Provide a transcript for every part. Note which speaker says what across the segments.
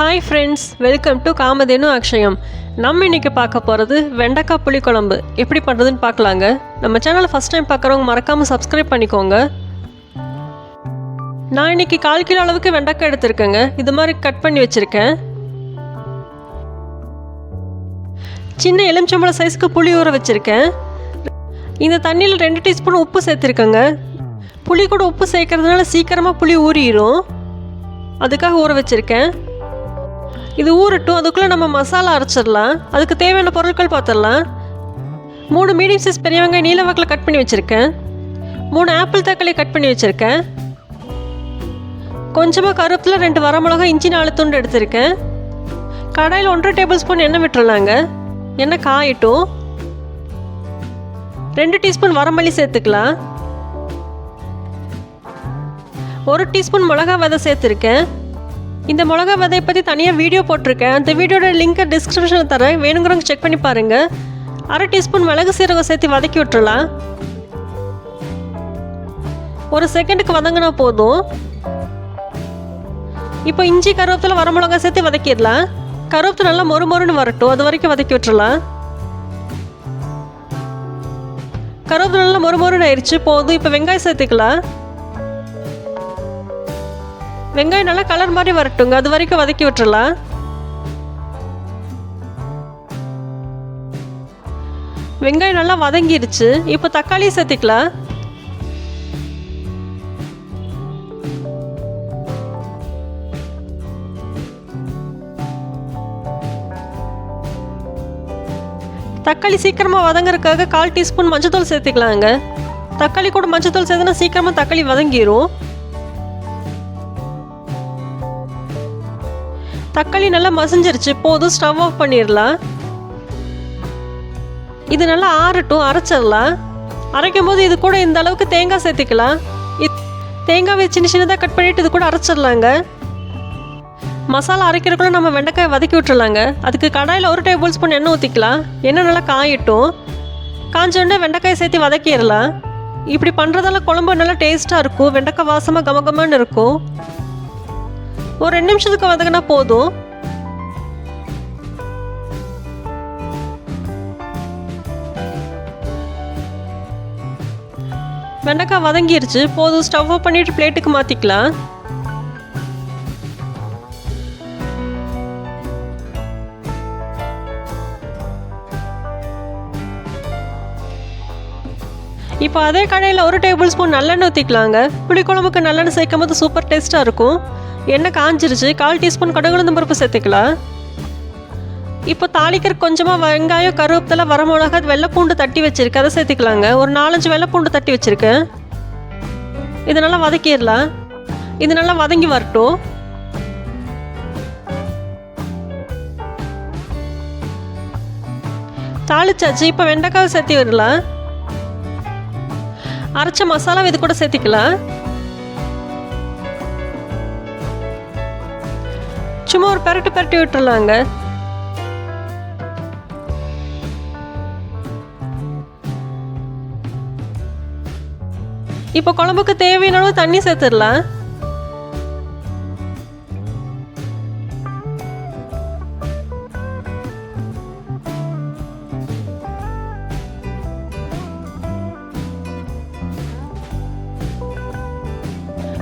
Speaker 1: Hi friends welcome to Kamadhenu Akshayam நம்ம இன்னைக்கு பார்க்க போகிறது வெண்டைக்காய் புளிக்குழம்பு. எப்படி பண்ணுறதுன்னு பார்க்கலாங்க. நம்ம சேனலை ஃபஸ்ட் டைம் பார்க்குறவங்க மறக்காமல் சப்ஸ்கிரைப் பண்ணிக்கோங்க. நான் இன்னைக்கு கால் கிலோ அளவுக்கு வெண்டைக்காய் எடுத்திருக்கேங்க. இது மாதிரி கட் பண்ணி வச்சுருக்கேன். சின்ன எலுமிச்சம்பழம் சைஸ்க்கு புளி ஊற வச்சுருக்கேன். இந்த தண்ணியில் ரெண்டு டீஸ்பூன் உப்பு சேர்த்துருக்கேங்க. புளி கூட உப்பு சேர்க்கறதுனால சீக்கிரமாக புளி ஊறிடும் அதுக்காக ஊற வச்சுருக்கேன். இது ஊறட்டும் அதுக்குள்ளே நம்ம மசாலா அரைச்சிடலாம். அதுக்கு தேவையான பொருட்கள் பார்த்துடலாம். மூணு மீடியம் சைஸ் பெரிய வெங்காயம் நீல வாக்கில் கட் பண்ணி வச்சுருக்கேன். மூணு ஆப்பிள் தக்காளி கட் பண்ணி வச்சுருக்கேன். கொஞ்சமாக கருப்பில் ரெண்டு வரமிளகா இஞ்சி நாலு துண்டு எடுத்திருக்கேன். கடாயில் ஒன்றரை டேபிள் ஸ்பூன் எண்ணெய் விட்டுறலாங்க. எண்ணெய் காயிட்டும். ரெண்டு டீஸ்பூன் வரமல்லி சேர்த்துக்கலாம். ஒரு டீஸ்பூன் மிளகா விதை சேர்த்துருக்கேன். இந்த மிளகா விதையை பற்றி தனியாக வீடியோ போட்டிருக்கேன். அந்த வீடியோட லிங்க்கை டிஸ்கிரிப்ஷனில் தரேன். வேணுங்கிறவங்க செக் பண்ணி பாருங்கள் அரை டீஸ்பூன் மிளகு சீரகம் சேர்த்து வதக்கி விட்டுறலாம். ஒரு செகண்டுக்கு வதங்கினா போதும். இப்போ இஞ்சி கருவேப்பிலை வரமிளகா சேர்த்து வதக்கிடலாம். கருவேப்பிலை நல்லா மொறு மொறுன்னு வரட்டும். அது வரைக்கும் வதக்கி விட்டுறலாம். கருவேப்பிலை நல்லா மொறு மொறுன்னு ஆயிடுச்சு போதும். இப்போ வெங்காயம் சேர்த்துக்கலாம். வெங்காயம் நல்லா கலர் மாதிரி வரட்டுங்க. அது வரைக்கும் வதக்கி விட்டுறலாம். வெங்காயம் நல்லா வதங்கிருச்சு. இப்போ தக்காளி சேர்த்துக்கலாம். தக்காளி சீக்கிரமாக வதங்குறதுக்காக கால் டீஸ்பூன் மஞ்சத்தூள் சேர்த்துக்கலாங்க. தக்காளி கூட மஞ்சத்தூள் சேர்த்துனா சீக்கிரமாக தக்காளி வதங்கிரும். தக்காளி நல்லா மசிஞ்சிருச்சு போதும் ஸ்டவ் ஆஃப் பண்ணிடலாம் இது நல்லா ஆறட்டும் அரைச்சிடலாம் அரைக்கும் போது இது கூட இந்த அளவுக்கு தேங்காய் சேர்த்துக்கலாம். இத்- தேங்காவை சின்ன சின்னதாக கட் பண்ணிட்டு இது கூட அரைச்சிடலாங்க மசாலா அரைக்கிறக்குள்ள நம்ம வெண்டைக்காய் வதக்கி விட்டுறலாங்க அதுக்கு கடாயில் ஒரு டேபிள் ஸ்பூன் எண்ணெய் ஊற்றிக்கலாம் எண்ணெய் நல்லா காயட்டும். காஞ்சோடனே வெண்டைக்காயை சேர்த்து வதக்கிடலாம் இப்படி பண்ணுறதால குழம்பு நல்லா டேஸ்ட்டாக இருக்கும். வெண்டைக்காய் வாசமாக கமகமான்னு இருக்கும். ஒரு ரெண்டு நிமிஷத்துக்கு வதங்கினா போதும். வெண்டைக்காய் வதங்கிருச்சு. போதும் ஸ்டவ் ஆஃப் பண்ணிட்டு பிளேட்டுக்கு மாற்றிக்கலாம் இப்போ அதே கடையில் ஒரு டேபிள் ஸ்பூன் நல்லெண்ணெய் ஊற்றிக்கலாங்க புளிக்குழம்புக்கு நல்லெண்ணெய் சேர்க்கும் போது சூப்பர் டேஸ்ட்டாக இருக்கும். எண்ணெய் காஞ்சிருச்சு? கால் டீஸ்பூன் கடுகுலந்து பருப்பு சேர்த்துக்கலாம் இப்போ தாளிக்கிற கொஞ்சமாக வெங்காயம் கருவேப்பிலை வரமிளகா வெள்ளைப்பூண்டு தட்டி வச்சிருக்கேன் அதை சேர்த்துக்கலாங்க. ஒரு நாலஞ்சு வெள்ளைப்பூண்டு தட்டி வச்சுருக்கேன் இது நல்லா வதக்கிடலாம் இது நல்லா வதங்கி வரட்டும். தாளிச்சாச்சு. இப்போ வெண்டைக்காய் சேர்த்து விடலாம். அரைச்ச மசாலா இது கூட சேர்த்துக்கலாம். சும்மா ஒரு பரட்டு பரட்டி விட்டுருலாங்க இப்போ குழம்புக்கு தேவையான அளவு தண்ணி சேர்த்துடலாம்.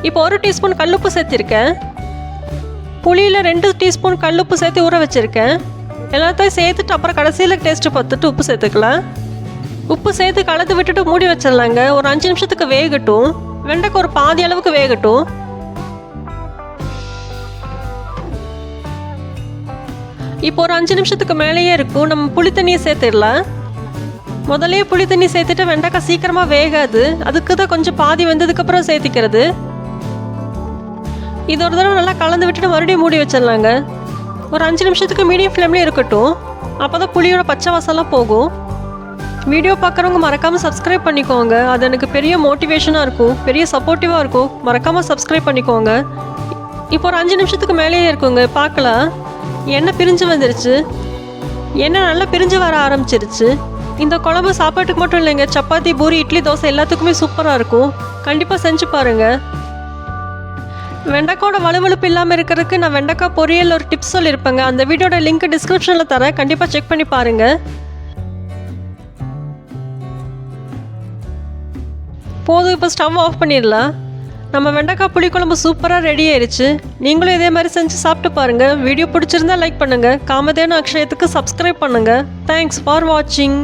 Speaker 1: இப்போ ஒரு டீஸ்பூன் கல்லுப்பு சேர்த்திருக்கேன். புளியில் ரெண்டு டீஸ்பூன் உப்பு சேர்த்து ஊற வச்சுருக்கேன். எல்லாத்தையும் சேர்த்துட்டு அப்புறம் கடைசியில் டேஸ்ட்டு பார்த்துட்டு உப்பு சேர்த்துக்கலாம். உப்பு சேர்த்து கலந்து விட்டுட்டு மூடி வச்சிடலாங்க. ஒரு அஞ்சு நிமிஷத்துக்கு வேகட்டும். வெண்டைக்கு ஒரு பாதி அளவுக்கு வேகட்டும். இப்போ ஒரு அஞ்சு நிமிஷத்துக்கு மேலேயே இருக்கும். நம்ம புளி தண்ணியை சேர்த்துடலாம். முதலே புளி தண்ணி சேர்த்துட்டு வெண்டைக்காய் சீக்கிரமாக வேகாது. அதுக்கு தான் கொஞ்சம் பாதி வந்ததுக்கப்புறம் சேர்த்திக்கிறது. இது ஒரு தடவை நல்லா கலந்து விட்டுட்டு மறுபடியும் மூடி வச்சிடலாங்க. ஒரு அஞ்சு நிமிஷத்துக்கு மீடியம் ஃப்ளேம்லேயே இருக்கட்டும். அப்போ தான் புளியோட பச்சை வாசம்லாம் போகும். வீடியோ பார்க்குறவங்க மறக்காமல் சப்ஸ்கிரைப் பண்ணிக்கோங்க. அது எனக்கு பெரிய மோட்டிவேஷனாக இருக்கும். பெரிய சப்போர்ட்டிவாக இருக்கும். மறக்காமல் சப்ஸ்கிரைப் பண்ணிக்கோங்க. இப்போ ஒரு அஞ்சு நிமிஷத்துக்கு மேலேயே இருக்குங்க. பார்க்கலாம். எண்ணெய் பிரிஞ்சு வந்துருச்சு. எண்ணெய் நல்லா பிரிஞ்சு வர ஆரம்பிச்சிருச்சு. இந்த குழம்பு சாப்பாட்டுக்கு மட்டும் இல்லைங்க. சப்பாத்தி பூரி இட்லி தோசை எல்லாத்துக்குமே சூப்பராக இருக்கும். கண்டிப்பாக செஞ்சு பாருங்கள் வெண்டைக்காயோட வலுவலுப்பு இல்லாமல் இருக்கிறதுக்கு நான் வெண்டைக்காய் பொரியல் ஒரு டிப்ஸ் சொல்லியிருப்பேங்க. அந்த வீடியோட லிங்க் டிஸ்கிரிப்ஷனில் தரேன். கண்டிப்பாக செக் பண்ணி பாருங்கள் போதும் இப்போ ஸ்டவ் ஆஃப் பண்ணிடலாம். நம்ம வெண்டைக்காய் புளிக்குழம்பு சூப்பராக ரெடி ஆயிடுச்சு நீங்களும் இதே மாதிரி செஞ்சு சாப்பிட்டு பாருங்கள் வீடியோ பிடிச்சிருந்தா லைக் பண்ணுங்கள் காமதேனு அக்ஷயத்துக்கு சப்ஸ்கிரைப் பண்ணுங்கள் தேங்க்ஸ் ஃபார் வாட்சிங்